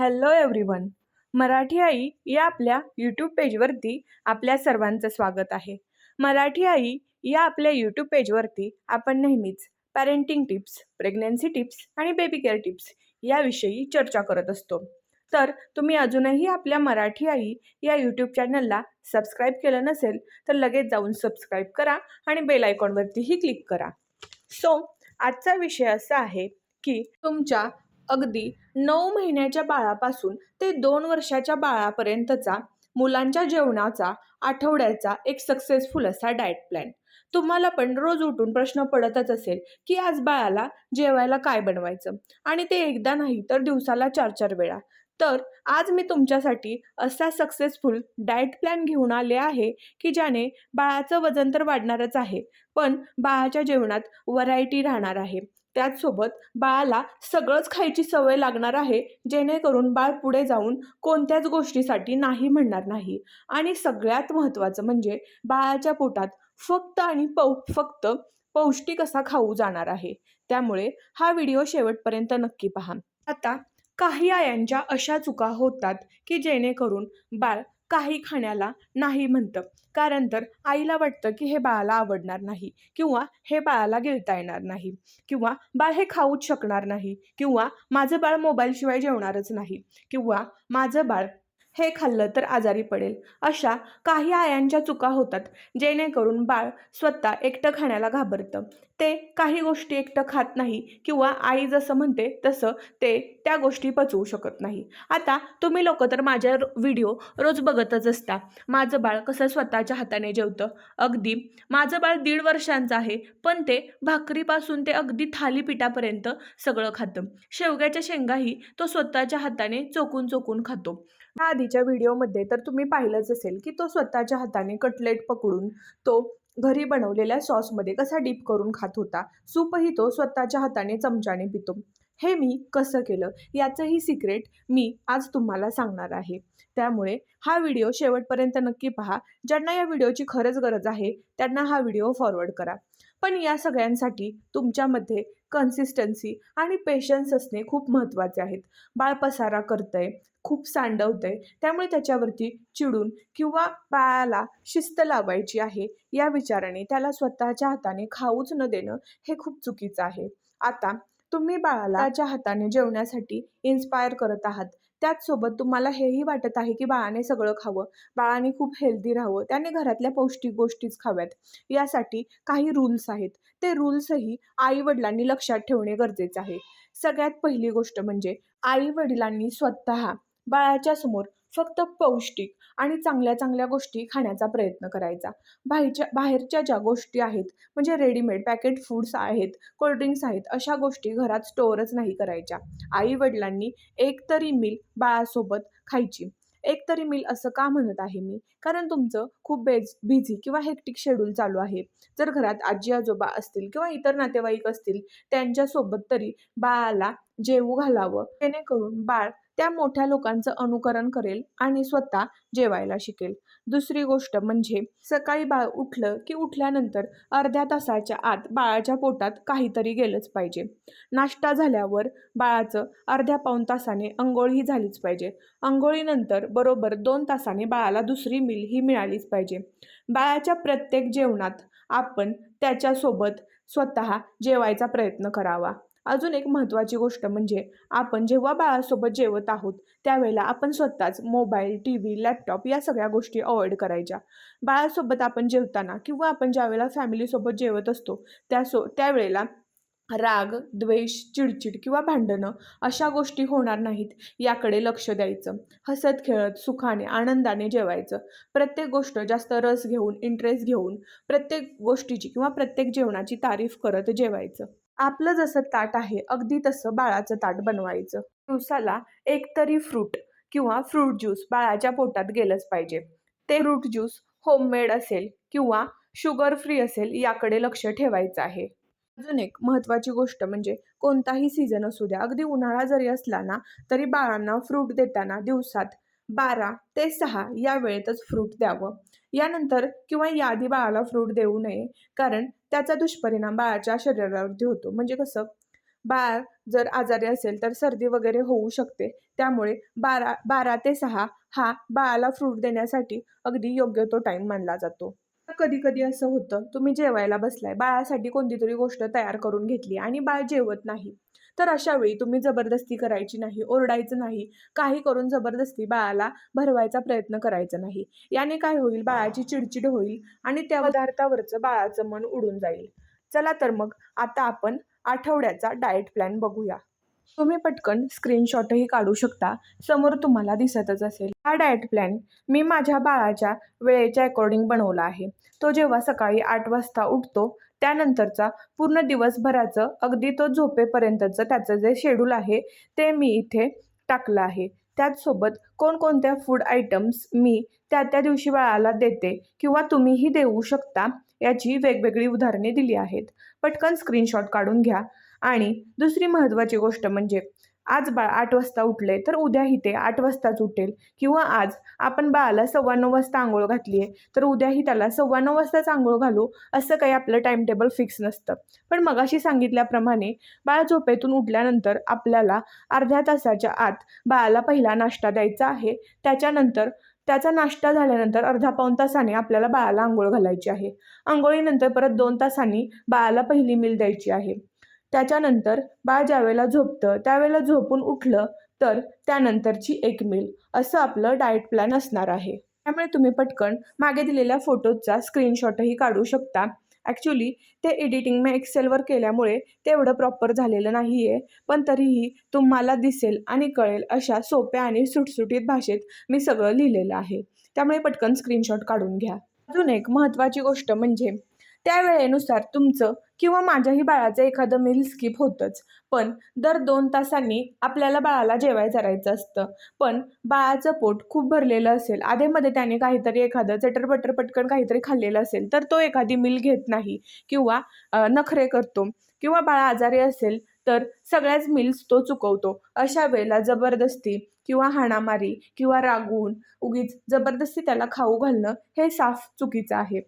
Hello everyone Marathi आई या आपल्या YouTube पेजवरती आपल्या सर्वांचं स्वागत आहे. मराठी आई या आपल्या यूट्यूब पेजवरती आपण नेहमीच पॅरेंटिंग टिप्स प्रेग्नन्सी टिप्स आणि बेबी केअर टिप्स याविषयी चर्चा करत असतो. तर तुम्ही अजूनही आपल्या मराठी आई या यूट्यूब चॅनलला सबस्क्राईब केलं नसेल तर लगेच जाऊन सबस्क्राईब करा आणि बेल आयकॉनवरतीही क्लिक करा. सो आजचा विषय असा आहे की तुमच्या अगदी नऊ महिन्याच्या बाळापासून ते दोन वर्षाच्या बाळापर्यंतचा मुलांच्या जेवणाचा आठवड्याचा एक सक्सेसफुल असा डाएट प्लॅन तुम्हाला पण रोज उठून प्रश्न पडतच असेल की आज बाळाला जेवायला काय बनवायचं? आणि ते एकदा नाही तर दिवसाला चार चार वेळा. तर आज मी तुमच्यासाठी असा सक्सेसफुल डाएट प्लॅन घेऊन आले आहे की ज्याने बाळाचं वजन तर वाढणारच आहे पण बाळाच्या जेवणात व्हरायटी राहणार आहे. त्याचसोबत बाळाला सगळंच खायची सवय लागणार आहे जेणेकरून बाळ पुढे जाऊन कोणत्याच गोष्टीसाठी नाही म्हणणार नाही. आणि सगळ्यात महत्त्वाचं म्हणजे बाळाच्या पोटात फक्त आणि पौ फक्त पौष्टिक असा खाऊ जाणार आहे. त्यामुळे हा व्हिडिओ शेवटपर्यंत नक्की पहा. आता काही आयांच्या अशा चुका होतात की जेणेकरून बाळ काही खाण्याला नाही म्हणतं. कारण तर आईला वाटतं की हे बाळाला आवडणार नाही किंवा हे बाळाला गिळता येणार नाही किंवा बाळ हे खाऊच शकणार नाही किंवा माझं बाळ मोबाईलशिवाय जेवणारच नाही किंवा माझं बाळ हे खाल्लं तर आजारी पडेल. अशा काही आयांच्या चुका होतात जेणेकरून बाळ स्वतः एकटं खाण्याला घाबरतं. ते काही गोष्टी एकटं खात नाही किंवा आई जसं म्हणते तसं ते त्या गोष्टी पचवू शकत नाही. आता तुम्ही लोक तर माझ्या व्हिडिओ रोज बघतच असता. माझं बाळ कसं स्वतःच्या हाताने जेवतं? अगदी. माझं बाळ दीड वर्षांचं आहे पण ते भाकरीपासून ते अगदी थालीपीठापर्यंत सगळं खातं. शेवग्याच्या शेंगाही तो स्वतःच्या हाताने चोकून चोकून खातो. आधीच्या व्हिडिओमध्ये तर तुम्ही पाहिलंच असेल की तो स्वतःच्या हाताने कटलेट पकडून तो घरी बनवलेल्या सॉसमध्ये कसा डीप करून खात होता. सूपही तो स्वतःच्या हाताने चमच्याने पितो. हे मी कसं केलं याचंही सिक्रेट मी आज तुम्हाला सांगणार आहे. त्यामुळे हा व्हिडिओ शेवटपर्यंत नक्की पहा. ज्यांना या व्हिडिओची खरंच गरज आहे त्यांना हा व्हिडिओ फॉरवर्ड करा. पण या सगळ्यांसाठी तुमच्यामध्ये कन्सिस्टन्सी आणि पेशन्स असणे खूप महत्त्वाचे आहेत. बाळ पसारा करतंय खूप सांडवतंय त्यामुळे त्याच्यावरती चिडून किंवा बाळाला शिस्त लावायची आहे या विचाराने त्याला स्वतःच्या हाताने खाऊच न देणं हे खूप चुकीचं आहे. आता तुम्ही बाळाला त्याच्या हाताने जेवण्यासाठी इन्स्पायर करत आहात. त्याचसोबत तुम्हाला हेही वाटत आहे की बाळाने सगळं खावं बाळाने खूप हेल्दी राहावं त्याने घरातल्या पौष्टिक गोष्टीच खाव्यात. यासाठी काही रूल्स आहेत. ते रूल्सही आई वडिलांनी लक्षात ठेवणे गरजेचे आहे. सगळ्यात पहिली गोष्ट म्हणजे आई वडिलांनी स्वतः बाळाच्या समोर फक्त पौष्टिक आणि चांगल्या चांगल्या गोष्टी खाण्याचा प्रयत्न करायचा. बाहेरच्या बाहेरच्या ज्या गोष्टी आहेत म्हणजे रेडीमेड पॅकेट फूड्स आहेत कोल्ड्रिंक्स आहेत अशा गोष्टी घरात स्टोअरच नाही करायच्या. आई वडिलांनी एक तरी मिल बाळासोबत खायची. एक तरी मिल असं का म्हणत आहे मी? कारण तुमचं खूप बेज बिझी किंवा हेक्टिक शेड्यूल चालू आहे. जर घरात आजी आजोबा असतील किंवा इतर नातेवाईक असतील त्यांच्यासोबत तरी बाळाला जेवू घालावं. जेणेकरून बाळ त्या मोठ्या लोकांचं अनुकरण करेल आणि स्वतः जेवायला शिकेल. दुसरी गोष्ट म्हणजे सकाळी बाळ उठलं की उठल्यानंतर अर्ध्या तासाच्या आत बाळाच्या पोटात काहीतरी गेलंच पाहिजे. नाश्ता झाल्यावर बाळाचं अर्ध्या पाऊण तासाने अंघोळ ही झालीच पाहिजे. अंघोळीनंतर बरोबर दोन तासाने बाळाला दुसरी मिल ही मिळालीच पाहिजे. बाळाच्या प्रत्येक जेवणात आपण त्याच्यासोबत स्वतः जेवायचा प्रयत्न करावा. अजून एक महत्त्वाची गोष्ट म्हणजे आपण जेव्हा बाळासोबत जेवत आहोत त्यावेळेला आपण स्वतःच मोबाईल टी व्ही लॅपटॉप या सगळ्या गोष्टी अवॉइड करायच्या. बाळासोबत आपण जेवताना किंवा आपण ज्यावेळेला फॅमिलीसोबत जेवत असतो त्या सो त्यावेळेला राग द्वेष चिडचिड किंवा भांडणं अशा गोष्टी होणार नाहीत याकडे लक्ष द्यायचं. हसत खेळत सुखाने आनंदाने जेवायचं. प्रत्येक गोष्ट जास्त रस घेऊन इंटरेस्ट घेऊन प्रत्येक गोष्टीची किंवा प्रत्येक जेवणाची तारीफ करत जेवायचं. आपलं जसं ताट आहे अगदी तसं बाळाचं ताट बनवायचं. दिवसाला एक तरी फ्रूट किंवा फ्रूट ज्यूस बाळाच्या पोटात गेलंच पाहिजे. ते फ्रूट ज्यूस होममेड असेल किंवा शुगर फ्री असेल याकडे लक्ष ठेवायचं आहे. अजून एक महत्त्वाची गोष्ट म्हणजे कोणताही सीझन असू द्या अगदी उन्हाळा जरी असला ना तरी बाळांना फ्रूट देताना दिवसात बारा ते सहा या वेळेतच फ्रूट द्यावं. यानंतर किंवा याआधी बाळाला फ्रूट देऊ नये कारण त्याचा दुष्परिणाम बाळाच्या शरीरावरती होतो. म्हणजे कसं? बाळ जर आजारी असेल तर सर्दी वगैरे होऊ शकते. त्यामुळे बारा बारा ते सहा हा बाळाला फ्रूट देण्यासाठी अगदी योग्य तो टाईम मानला जातो. कधी कधी असं होतं तुम्ही जेवायला बसलाय. बाळासाठी कोणती तरी गोष्ट तयार करून घेतली आणि बाळ जेवत नाही. तर अशा वेळी तुम्ही जबरदस्ती करायची नाही ओरडायचं नाही. काही करून जबरदस्ती बाळाला भरवायचा प्रयत्न करायचा नाही. याने काय होईल? बाळाची चिडचिड होईल आणि त्या पदार्थावरचं बाळाचं मन उडून जाईल. चला तर मग आता आपण आठवड्याचा डाएट प्लॅन बघूया. तुम्ही पटकन स्क्रीनशॉटही काढू शकता. समोर तुम्हाला दिसतच असेल. हा डाएट प्लॅन मी माझ्या बाळाच्या वेळेच्या अकॉर्डिंग बनवला आहे. तो जेव्हा सकाळी आठ वाजता उठतो त्यानंतरचा पूर्ण दिवसभराचं अगदी तो झोपेपर्यंतचं त्याचं जे शेड्यूल आहे ते मी इथे टाकलं आहे. त्याचसोबत कोणकोणत्या फूड आयटम्स मी त्या त्या दिवशी बाळाला देते किंवा तुम्हीही देऊ शकता याची वेगवेगळी उदाहरणे दिली आहेत. पटकन स्क्रीनशॉट काढून घ्या. आणि दुसरी महत्त्वाची गोष्ट म्हणजे आज बाळ आठ वाजता उठले तर उद्याही ते आठ वाजताच उठेल. किंवा आज आपण बाळाला सव्वा नऊ वाजता आंघोळ घातली आहे तर उद्याही त्याला सव्वा नऊ वाजताच आंघोळ घालू असं काही आपलं टाईम टेबल फिक्स नसतं. पण मगाशी सांगितल्याप्रमाणे बाळ झोपेतून उठल्यानंतर आपल्याला अर्ध्या तासाच्या आत बाळाला पहिला नाश्ता द्यायचा आहे. त्याच्यानंतर त्याचा नाश्ता झाल्यानंतर अर्धा पाऊण तासाने आपल्याला बाळाला आंघोळ घालायची आहे. आंघोळीनंतर परत दोन तासांनी बाळाला पहिली मिल द्यायची आहे. त्याच्यानंतर बाळ ज्यावेळेला झोपतं त्यावेळेला झोपून उठलं तर त्यानंतरची एक मील. असं आपलं डाएट प्लॅन असणार आहे. त्यामुळे तुम्ही पटकन मागे दिलेल्या फोटोजचा स्क्रीनशॉटही काढू शकता. ॲक्च्युली ते एडिटिंग मी एक्सेलवर केल्यामुळे तेवढं प्रॉपर झालेलं नाही आहे पण तरीही तुम्हाला दिसेल आणि कळेल अशा सोप्या आणि सुटसुटीत भाषेत मी सगळं लिहिलेलं आहे. त्यामुळे पटकन स्क्रीनशॉट काढून घ्या. अजून एक महत्त्वाची गोष्ट म्हणजे त्या वेळेनुसार तुमचं किंवा माझ्याही बाळाचं एखादं मील स्किप होतंच. पण दर दोन तासांनी आपल्याला बाळाला जेवाय करायचं असतं. पण बाळाचं पोट खूप भरलेलं असेल आधेमध्ये त्याने काहीतरी एखादं चटरपटर पटकन काहीतरी खाल्लेलं असेल तर तो एखादी मिल घेत नाही. किंवा नखरे करतो. किंवा बाळ आजारी असेल तर सगळ्याच मिल्स तो चुकवतो. अशा वेळेला जबरदस्ती किंवा हाणामारी किंवा रागवून उगीच जबरदस्ती त्याला खाऊ घालणं हे साफ चुकीचं आहे.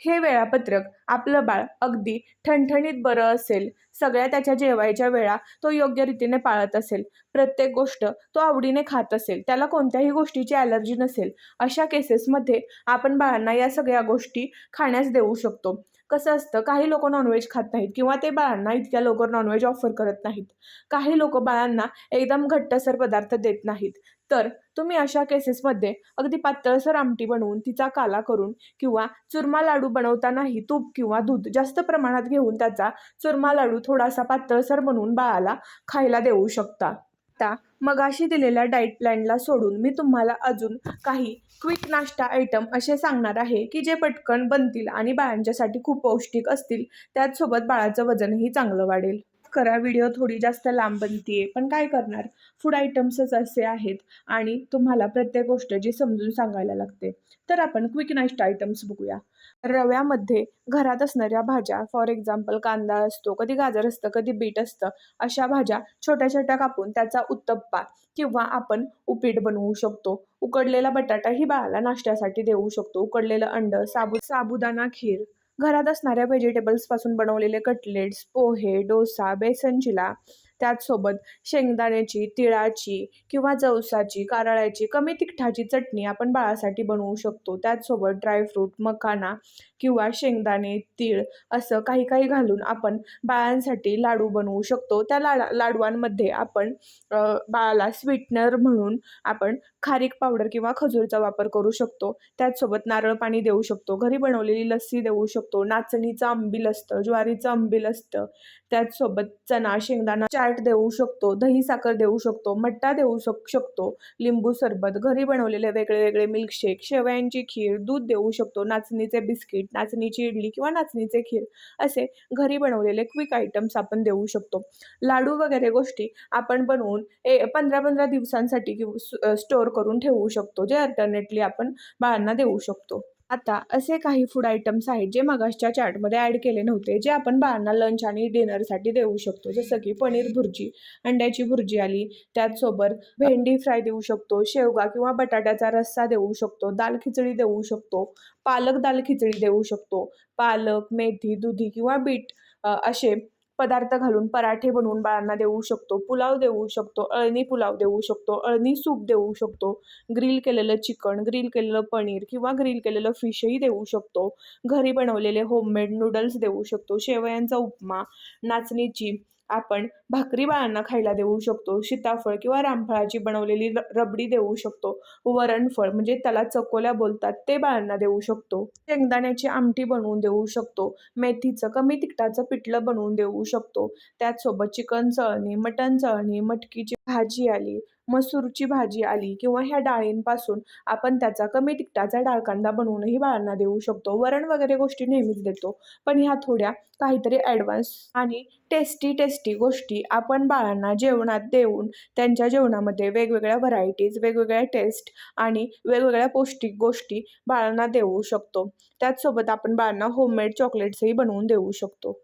हे वेळापत्रक आपलं बाळ अगदी ठणठणीत बरं असेल सगळ्या त्याच्या जेवायच्या वेळा तो योग्य रीतीने पाळत असेल प्रत्येक गोष्ट तो आवडीने खात असेल त्याला कोणत्याही गोष्टीची ॲलर्जी नसेल अशा केसेसमध्ये आपण बाळांना या सगळ्या गोष्टी खाण्यास देऊ शकतो. कसं असतं काही लोक नॉनव्हेज खात नाहीत किंवा ते बाळांना इतक्या लवकर नॉनव्हेज ऑफर करत नाहीत. काही लोक बाळांना एकदम घट्टसर पदार्थ देत नाहीत. तर तुम्ही अशा केसेसमध्ये अगदी पातळसर आमटी बनवून तिचा काला करून किंवा चुरमा लाडू बनवतानाही तूप किंवा दूध जास्त प्रमाणात घेऊन त्याचा चुरमा लाडू थोडासा पातळसर बनवून बाळाला खायला देऊ शकता. आता मगाशी दिलेल्या डाईट प्लॅनला सोडून मी तुम्हाला अजून काही क्विक नाश्ता आयटम असे सांगणार आहे की जे पटकन बनतील आणि बाळांच्यासाठी खूप पौष्टिक असतील त्याचसोबत बाळाचं वजनही चांगलं वाढेल. करा व्हिडिओ थोडी जास्त लांब आहे पण काय करणार? फूड आयटम्सच असे आहेत आणि तुम्हाला प्रत्येक गोष्ट जी समजून सांगायला लागते. तर आपण क्विक नाश्ता आयटम्स बघूया. रव्यामध्ये घरात असणाऱ्या भाज्या फॉर एक्झाम्पल कांदा असतो कधी गाजर असतं कधी बीट असतं अशा भाज्या छोट्या छोट्या कापून त्याचा उत्तप्पा किंवा आपण उपीट बनवू शकतो. उकडलेला बटाटा ही बाळाला नाश्त्यासाठी देऊ शकतो. उकडलेलं अंड साबू साबुदाणा खीर. घरात असणाऱ्या व्हेजिटेबल्सपासून बनवलेले कटलेट्स पोहे डोसा बेसन चिला त्याचसोबत शेंगदाण्याची तिळाची किंवा जवसाची कारळ्याची कमी तिखटाची चटणी आपण बाळासाठी बनवू शकतो. त्याचसोबत ड्रायफ्रूट मखाना किंवा शेंगदाणे तीळ असं काही काही घालून आपण बाळांसाठी लाडू बनवू शकतो. त्या लाडा लाडवांमध्ये आपण बाळाला स्वीटनर म्हणून आपण खारीक पावडर किंवा खजूरचा वापर करू शकतो. त्याचसोबत नारळ पाणी देऊ शकतो. घरी बनवलेली लस्सी देऊ शकतो. नाचणीचं आंबील असतं ज्वारीचं आंबील असतं. त्याचसोबत चणा शेंगदाणा चाट देऊ शकतो दही साखर देऊ शकतो मट्टा देऊ शक शकतो लिंबू सरबत घरी बनवलेले वेगळे वेगळे मिल्कशेक शेवयांची खीर दूध देऊ शकतो नाचणीचे बिस्किट नाचणीची इडली किंवा नाचणीचे खीर असे घरी बनवलेले क्विक आयटम्स आपण देऊ शकतो. लाडू वगैरे गोष्टी आपण बनवून ए पंधरा पंधरा दिवसांसाठी किंवा स्टोअर करून ठेवू शकतो जे अल्टरनेटली आपण बाळांना देऊ शकतो. आता असे काही फूड आयटम्स आहेत जे मगाशच्या चार्टमध्ये ॲड केले नव्हते जे आपण बाळांना लंच आणि डिनरसाठी देऊ शकतो. जसं की पनीर भुर्जी अंड्याची भुर्जी आली त्याचसोबत भेंडी फ्राय देऊ शकतो शेवगा किंवा बटाट्याचा रस्सा देऊ शकतो दाल खिचडी देऊ शकतो पालक दाल खिचडी देऊ शकतो पालक मेथी दुधी किंवा बीट असे पदार्थ घालून पराठे बनवून बाळांना देऊ शकतो. पुलाव देऊ शकतो अळणी पुलाव देऊ शकतो अळणी सूप देऊ शकतो ग्रिल केलेलं चिकन ग्रिल केलेलं पनीर किंवा ग्रिल केलेलं फिशही देऊ शकतो. घरी बनवलेले होममेड नूडल्स देऊ शकतो. शेवयांचा उपमा नाचणीची आपण भाकरी बाळांना खायला देऊ शकतो सीताफळ किंवा रामफळाची बनवलेली रबडी देऊ शकतो वरणफळ म्हणजे त्याला चकोल्या बोलतात ते बाळांना देऊ शकतो. शेंगदाण्याची आमटी बनवून देऊ शकतो मेथीचं कमी तिखटाचं पिठलं बनवून देऊ शकतो. त्याचसोबत चिकन चळणी मटण चळणी मटकीची भाजी आली मसूरची भाजी आली किंवा ह्या डाळींपासून आपण त्याचा कमी तिखटाचा डाळ कांदा बनवूनही बाळांना देऊ शकतो. वरण वगैरे गोष्टी नेहमीच देतो. पण ह्या थोड्या काहीतरी ॲडव्हान्स आणि टेस्टी टेस्टी गोष्टी आपण बाळांना जेवणात देऊन त्यांच्या जेवणामध्ये वेगवेगळ्या व्हरायटीज वेगवेगळ्या टेस्ट आणि वेगवेगळ्या पौष्टिक गोष्टी बाळांना देऊ शकतो. त्याचसोबत आपण बाळांना होममेड चॉकलेट्सही बनवून देऊ शकतो.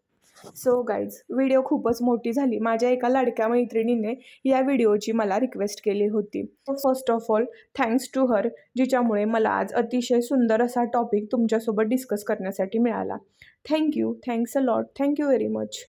सो गाईज व्हिडिओ खूपच मोठी झाली. माझ्या एका लाडक्या मैत्रिणीने या व्हिडिओची मला रिक्वेस्ट केली होती. First of all thanks to her जिच्यामुळे मला आज अतिशय सुंदर असा टॉपिक तुमच्यासोबत डिस्कस करण्यासाठी मिळाला. Thank you thanks a lot thank you very much